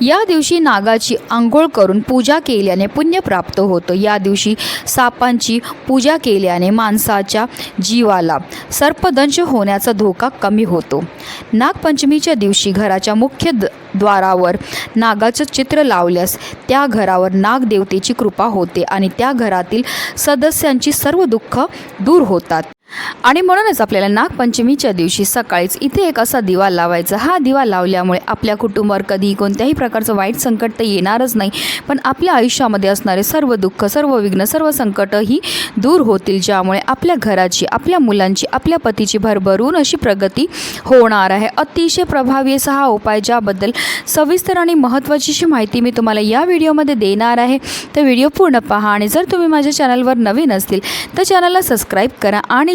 या दिवशी नागाची आंघोळ करून पूजा केल्याने पुण्य प्राप्त होतं. या दिवशी सापांची पूजा केल्याने माणसाच्या जीवाला सर्पदंश होण्याचा धोका कमी होतो. नागपंचमीच्या दिवशी घराच्या मुख्य द द्वारावर नागाचं चित्र लावल्यास त्या घरावर नागदेवतेची कृपा होते आणि त्या घरातील सदस्यांची सर्व दुःख दूर होतात. आणि म्हणूनच आपल्याला नागपंचमीच्या दिवशी सकाळीच इथे एक असा दिवा लावायचा. हा दिवा लावल्यामुळे आपल्या कुटुंबावर कधी कोणत्याही प्रकारचं वाईट संकट तर येणारच नाही. पण आपल्या आयुष्यामध्ये असणारे सर्व दुःख सर्व विघ्न सर्व संकटही दूर होतील ज्यामुळे आपल्या घराची आपल्या मुलांची आपल्या पतीची भरभरून अशी प्रगती होणार आहे. अतिशय प्रभावी असा हा उपाय ज्याबद्दल सविस्तर आणि महत्त्वाचीशी माहिती मी तुम्हाला या व्हिडिओमध्ये देणार आहे. तर व्हिडिओ पूर्ण पहा आणि जर तुम्ही माझ्या चॅनलवर नवीन असतील तर चॅनलला सबस्क्राईब करा आणि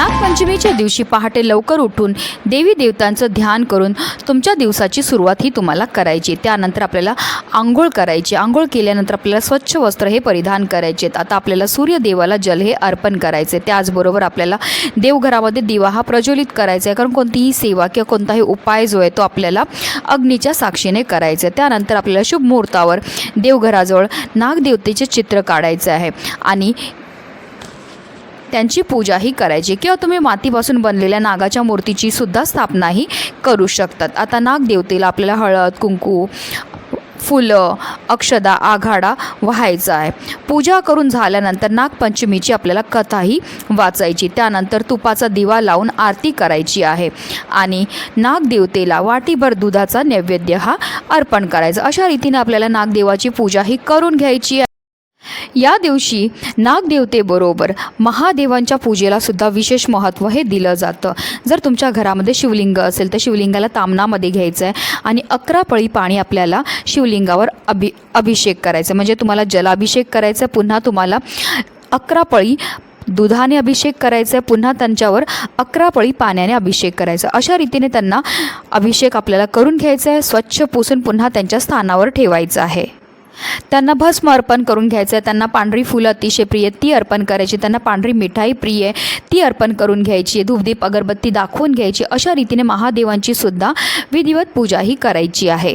नागपंचमीच्या दिवशी पहाटे लवकर उठून देवी देवतांचं ध्यान करून तुमच्या दिवसाची सुरुवात ही तुम्हाला करायची. त्यानंतर आपल्याला आंघोळ करायची. आंघोळ केल्यानंतर आपल्याला स्वच्छ वस्त्र हे परिधान करायचे. आता आपल्याला सूर्यदेवाला जल हे अर्पण करायचे. त्याचबरोबर आपल्याला देवघरामध्ये दिवा हा प्रज्वलित करायचा. आहे कारण कोणतीही सेवा किंवा कोणताही उपाय जो आहे तो आपल्याला अग्नीच्या साक्षीने करायचा आहे. त्यानंतर आपल्याला शुभ मुहूर्तावर देवघराजवळ नागदेवतेचे चित्र काढायचं आहे. आणि त्यांची पूजाही करायची किंवा तुम्ही मातीपासून बनलेल्या नागाच्या मूर्तीची सुद्धा स्थापनाही करू शकतात. आता नागदेवतेला आपल्याला हळद कुंकू फुलं अक्षदा आघाडा व्हायचा आहे. पूजा करून झाल्यानंतर नागपंचमीची आपल्याला कथाही वाचायची. त्यानंतर तुपाचा दिवा लावून आरती करायची आहे. आणि नागदेवतेला वाटीभर दुधाचा नैवेद्य हा अर्पण करायचा. अशा रीतीने आपल्याला नागदेवाची पूजा ही करून घ्यायची आहे. या दिवशी नागदेवतेबरोबर महादेवांच्या पूजेला सुद्धा विशेष महत्त्व हे दिलं जातं. जर तुमच्या घरामध्ये शिवलिंग असेल तर शिवलिंगाला तामणामध्ये घ्यायचं आहे आणि अकरा पळी पाणी आपल्याला शिवलिंगावर अभि अभिषेक करायचं म्हणजे तुम्हाला जलाभिषेक करायचा आहे पुन्हा तुम्हाला अकरा पळी दुधाने अभिषेक करायचा आहे पुन्हा त्यांच्यावर अकरा पळी पाण्याने अभिषेक करायचा अशा रीतीने त्यांना अभिषेक आपल्याला करून घ्यायचा आहे स्वच्छ पुसून पुन्हा त्यांच्या स्थानावर ठेवायचं आहे. त्यांना भस्म अर्पण करून घ्यायचं आहे. त्यांना पांढरी फुलं अतिशय प्रिय ती अर्पण करायची. त्यांना पांढरी मिठाई प्रिय आहे. ती अर्पण करून घ्यायची धूपदीप अगरबत्ती दाखवून घ्यायची अशा रीतीने महादेवांची सुद्धा विधिवत पूजा ही करायची आहे.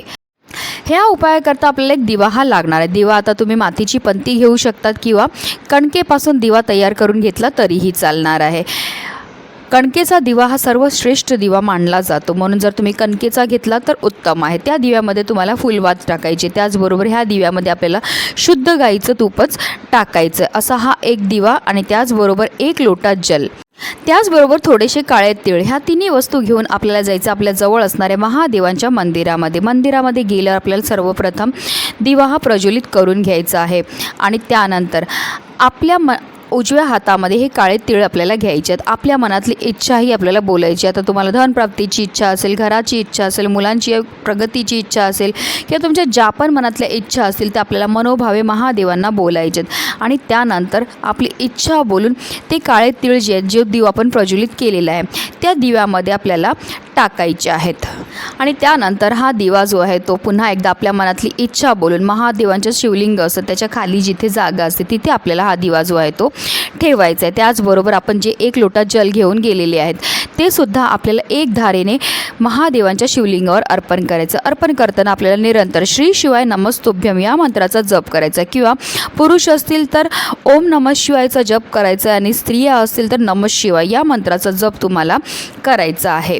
ह्या उपायाकरता आपल्याला एक दिवा हा लागणार आहे. दिवा आता तुम्ही मातीची पंती घेऊ शकतात किंवा कणकेपासून दिवा तयार करून घेतला तरीही चालणार आहे. कणकेचा दिवा हा सर्वश्रेष्ठ दिवा मानला जातो. म्हणून जर तुम्ही कणकेचा घेतला तर उत्तम आहे. त्या दिव्यामध्ये तुम्हाला फुलवात टाकायचे. त्याचबरोबर ह्या दिव्यामध्ये आपल्याला शुद्ध गाईचं तूपच टाकायचं. असा हा एक दिवा आणि त्याचबरोबर एक लोटा जल. त्याचबरोबर थोडेसे काळे तीळ. ह्या तिन्ही वस्तू घेऊन आपल्याला जायचं आपल्या जवळ असणाऱ्या महादेवांच्या मंदिरामध्ये. मंदिरामध्ये गेल्यावर आपल्याला सर्वप्रथम दिवा हा प्रज्वलित करून घ्यायचा आहे. आणि त्यानंतर आपल्या म उजव्या हातामध्ये हे काळे तीळ आपल्याला घ्यायचे आहेत. आपल्या मनातली इच्छाही आपल्याला बोलायची आता तुम्हाला धनप्राप्तीची इच्छा असेल घराची इच्छा असेल मुलांची प्रगतीची इच्छा असेल किंवा तुमच्या ज्या पण मनातल्या इच्छा असतील त्या आपल्याला मनोभावे महादेवांना बोलायचे आहेत. आणि त्यानंतर आपली इच्छा बोलून ते काळे तीळ जे आहेत जे दिवा आपण प्रज्वलित केलेला आहे त्या दिव्यामध्ये आपल्याला टाकायचे आहेत. आणि त्यानंतर हा दिवा जो आहे तो पुन्हा एकदा आपल्या मनातली इच्छा बोलून महादेवांचं शिवलिंग असतं त्याच्याखाली जिथे जागा असते तिथे आपल्याला हा दिवा जो आहे तो ठेवायचं आहे त्याचबरोबर आपण जे एक लोटा जल घेऊन गेलेले आहेत ते सुद्धा आपल्याला एक धारेने महादेवांच्या शिवलिंगावर अर्पण करायचं. अर्पण करताना आपल्याला निरंतर श्री शिवाय नमस्तुभ्यम या मंत्राचा जप करायचा किंवा पुरुष असतील तर ओम नम शिवायचा जप करायचा आणि स्त्रिया असतील तर नम शिवाय या मंत्राचा जप तुम्हाला करायचा आहे.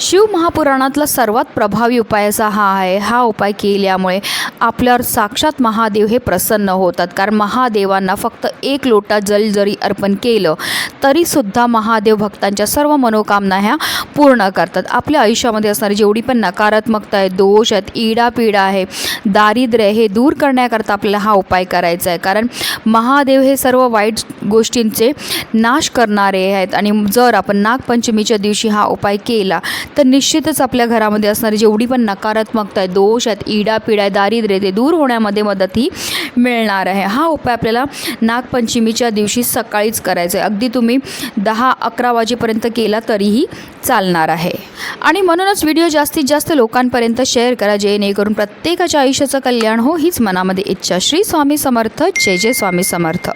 शिव महापुराणातला सर्वात प्रभावी उपाय असा हा आहे. हा उपाय केल्यामुळे आपल्यावर साक्षात महादेव हे प्रसन्न होतात. कारण महादेवांना फक्त एक लोटा जल जरी अर्पण केलं तरीसुद्धा महादेव भक्तांच्या सर्व मनोकामना ह्या पूर्ण करतात. आपल्या आयुष्यामध्ये असणारी जेवढी पण नकारात्मकता आहे दोष आहेत इडापिडा आहे दारिद्र्य हे दूर करण्याकरता आपल्याला हा उपाय करायचा आहे. कारण महादेव हे सर्व वाईट गोष्टींचे नाश करणारे आहेत. आणि जर आपण नागपंचमीच्या दिवशी हा उपाय केला तर निश्चितच आपल्या घरामध्ये असणारी जेवढी पण नकारात्मकता आहे दोष आहेत इडापिडा आहे दारिद्र्य ते दूर होण्यामध्ये मदत ही मिळणार आहे. हा उपाय आपल्याला नागपंचमीच्या दिवशी सकाळीच करायचा आहे. अगदी तुम्ही दहा अकरा वाजेपर्यंत केला तरीही चालणार आहे. आणि म्हणूनच व्हिडिओ जास्तीत जास्त लोकांपर्यंत शेअर करा जेणेकरून प्रत्येकाच्या आयुष्याचं कल्याण हो हीच मनामध्ये इच्छा. श्री स्वामी समर्थ. जय जय स्वामी समर्थ.